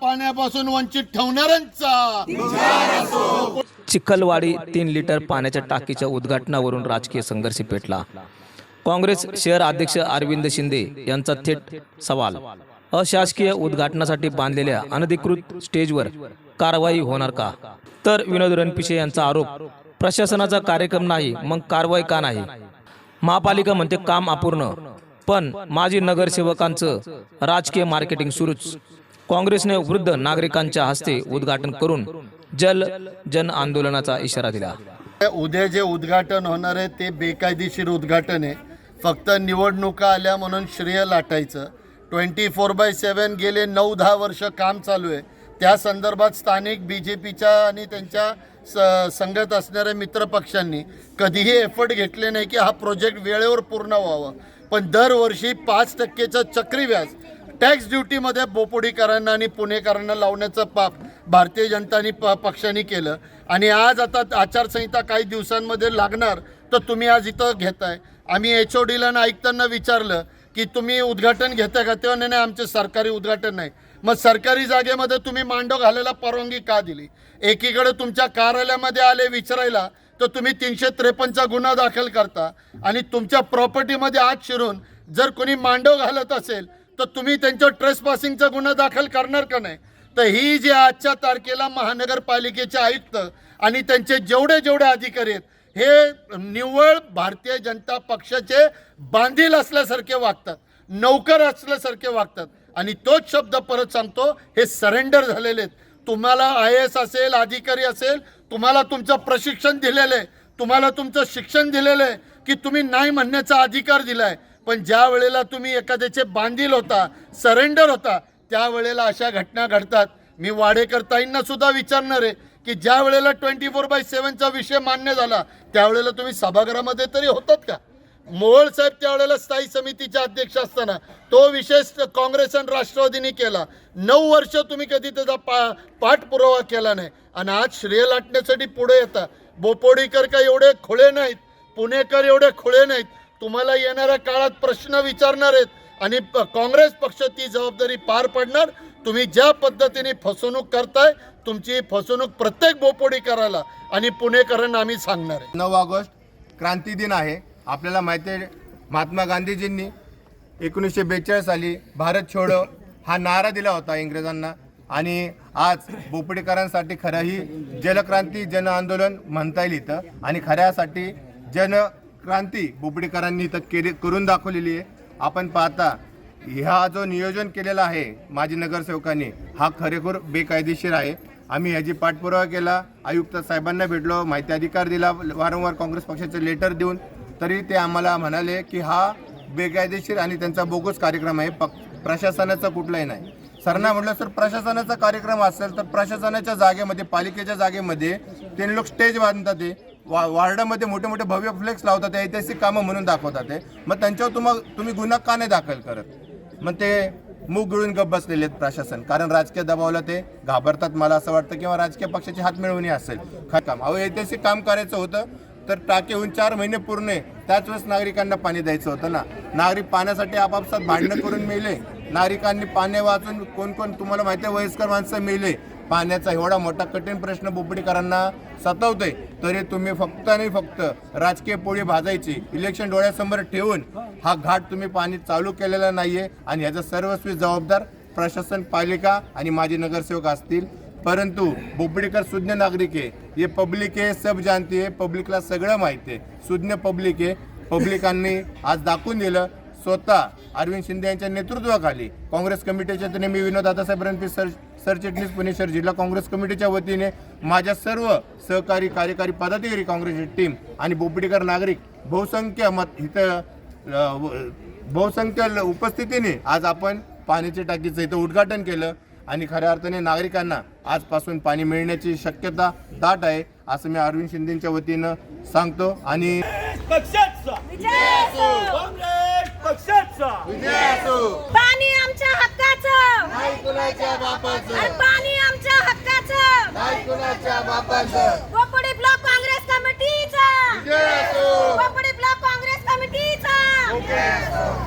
पाण्यापासून वंचित ठेवणाऱ्यांचा. चिखलवाडी तीन लिटर पाण्याच्या टाकीच्या उद्घाटनावरून राजकीय संघर्ष पेटला. काँग्रेस शहर अध्यक्ष अरविंद शिंदे यांचा थेट सवाल. अशासकीय उद्घाटनासाठी बांधलेल्या अनधिकृत स्टेजवर कारवाई होणार का? तर विनोद रणपिसे यांचा आरोप प्रशासनाचा कार्यक्रम नाही मग कारवाई का नाही? महापालिका म्हणते काम अपूर्ण पण माजी नगरसेवकांचं राजकीय मार्केटिंग सुरूच. काँग्रेसने वृद्ध नागरिकांच्या हस्ते उद्घाटन करून जल जन आंदोलनाचा इशारा दिला. उद्या जे उद्घाटन होणार आहे ते बेकायदेशीर उद्घाटन आहे. फक्त निवडणुका आल्या म्हणून श्रेय लाटायचं. ट्वेंटी फोर बाय सेवन गेले नऊ दहा वर्ष काम चालू आहे. त्या संदर्भात स्थानिक बी जे पीच्या आणि त्यांच्या स संगत असणाऱ्या मित्रपक्षांनी कधीही एफर्ट घेतले नाही की हा प्रोजेक्ट वेळेवर पूर्ण व्हावं. पण दरवर्षी पाच टक्केचं चक्री व्याज टॅक्स ड्युटीमध्ये बोपोडीकरांना आणि पुणेकरांना लावण्याचं पाप भारतीय जनतानी प पक्षाने केलं. आणि आज आता आचारसंहिता काही दिवसांमध्ये लागणार तर तुम्ही आज इथं घेताय. आम्ही एच ओ डीला ऐकताना विचारलं की तुम्ही उद्घाटन घेता का? तेव्हा नाही नाही, आमचे सरकारी उद्घाटन नाही. मग सरकारी जागेमध्ये तुम्ही मांडव घालायला परवानगी का दिली? एकीकडे तुमच्या कार्यालयामध्ये आले विचारायला तर तुम्ही तीनशे त्रेपन्नचा गुन्हा दाखल करता. आणि तुमच्या प्रॉपर्टीमध्ये आत शिरून जर कोणी मांडव घालत असेल तर तुम्ही त्यांच्यावर ट्रेस पासिंगचा गुन्हा दाखल करणार का नाही? तर ही जी आजच्या तारखेला महानगरपालिकेचे आयुक्त आणि त्यांचे जेवढे जेवढे अधिकारी आहेत हे निव्वळ भारतीय जनता पक्षाचे बांधील असल्यासारखे वागतात नौकर असल्यासारखे वागतात. आणि तोच शब्द परत सांगतो हे सरेंडर झालेले आहेत. तुम्हाला आय एस असेल अधिकारी असेल तुम्हाला तुमचं प्रशिक्षण दिलेलं आहे. तुम्हाला तुमचं शिक्षण दिलेलं आहे की तुम्ही नाही म्हणण्याचा अधिकार दिलाय. पण ज्या वेळेला तुम्ही एखाद्याचे बांधील होता सरेंडर होता त्यावेळेला अशा घटना घडतात. मी वाडेकर ताईंना सुद्धा विचारणार आहे की ज्या वेळेला ट्वेंटी फोर बाय सेवनचा विषय मान्य झाला त्यावेळेला तुम्ही सभागृहामध्ये तरी होतात का? मोहोळ साहेब त्यावेळेला स्थायी समितीचे अध्यक्ष असताना तो विशेष काँग्रेस आणि राष्ट्रवादीने केला. नऊ वर्ष तुम्ही कधी त्याचा पा पाठपुरावा केला नाही. आणि आज श्रेय लाटण्यासाठी पुढे येता. बोपोडीकर काय एवढे खुळे नाहीत. पुणेकर एवढे खुळे नाहीत. तुम्हाला येणाऱ्या काळात प्रश्न विचारणार आहेत. आणि काँग्रेस पक्ष ती जबाबदारी पार पडणार. तुम्ही ज्या पद्धतीने फसवणूक करताय तुमची फसवणूक प्रत्येक बोपोडीकराला आणि पुणेकरांना आम्ही सांगणार आहे. नऊ ऑगस्ट क्रांती दिन आहे. आपल्याला माहिती आहे महात्मा गांधीजींनी एकोणीसशे बेचाळीस साली भारत छोडो हा नारा दिला होता इंग्रजांना. आणि आज बोपडेकरांसाठी खरं ही जलक्रांती जन आंदोलन म्हणता येईल इथं. आणि खऱ्यासाठी जनक्रांती बोपडेकरांनी इथं केली करून दाखवलेली आहे. आपण पाहता ह्या जो नियोजन केलेला आहे माजी नगरसेवकांनी हा खरेखर बेकायदेशीर आहे. आम्ही ह्याची पाठपुरावा केला. आयुक्त साहेबांना भेटलो माहिती अधिकार दिला वारंवार काँग्रेस पक्षाचे लेटर देऊन तरी ते आम्हाला म्हणाले की हा बेकायदेशीर आणि त्यांचा बोगस कार्यक्रम आहे. पक प्रशासनाचा कुठलाही नाही. सरना म्हटलं सर प्रशासनाचा कार्यक्रम असेल तर प्रशासनाच्या जागेमध्ये पालिकेच्या जागेमध्ये ते लोक स्टेज बांधतात ते. वा वार्डामध्ये मोठे मोठे भव्य फ्लेक्स लावतात ते ऐतिहासिक कामं म्हणून दाखवतात ते. मग त्यांच्यावर तुम्हा तुम्ही गुन्हा का नाही दाखल करत? मग ते मूग गिळून गप बसलेले आहेत प्रशासन. कारण राजकीय दबावला ते घाबरतात मला असं वाटतं किंवा राजकीय पक्षाची हात मिळवणी असेल. खरं काम. अहो ऐतिहासिक काम करायचं होतं. तर टाके होऊन चार महिने पूर्ण आहे त्याच वेळेस नागरिकांना पाणी द्यायचं होतं ना. नागरिक पाण्यासाठी आपापसात भांडणं करून मिळले नागरिकांनी पाणी वाचून कोण कोण तुम्हाला माहिती आहे वयस्कर माणसं मिळले पाण्याचा एवढा मोठा कठीण प्रश्न बोपडीकरांना सतावतोय. तरी तुम्ही फक्त आणि फक्त राजकीय पोळी भाजायची इलेक्शन डोळ्यासमोर ठेवून हा घाट तुम्ही पाणी चालू केलेला नाहीये. आणि ह्याचा सर्वस्वी जबाबदार प्रशासन पालिका आणि माजी नगरसेवक असतील परंतु बोबडेकर सुज्ञ नागरिक आहे. हे पब्लिक आहे सब जानती आहे पब्लिकला सगळं माहिती आहे. सुज्ञ पब्लिक आहे. पब्लिकांनी आज दाखवून दिलं स्वतः अरविंद शिंदे यांच्या नेतृत्वाखाली काँग्रेस कमिटीच्या वतीने मी विनोद दादासाहेब रणपी सर सरचिटणीस पुणे शहर जिल्हा काँग्रेस कमिटीच्या वतीने माझ्या सर्व सहकारी कार्यकारी पदाधिकारी काँग्रेसची टीम आणि बोपडीकर नागरिक बहुसंख्य मत इथं बहुसंख्य ल- उपस्थितीने आज आपण पाण्याच्या टाकीचं इथं उद्घाटन केलं. आणि खऱ्या अर्थाने नागरिकांना आजपासून पाणी मिळण्याची शक्यता दाट आहे असं मी अरविंद शिंदेच्या वतीनं सांगतो. आणि पक्षाचा. काँग्रेस पक्षाचा. पाणी आमच्या हक्काचं. नाही कुणाच्या बापाचं. आणि पाणी आमच्या हक्काचं. नाही कुणाच्या बापाचं.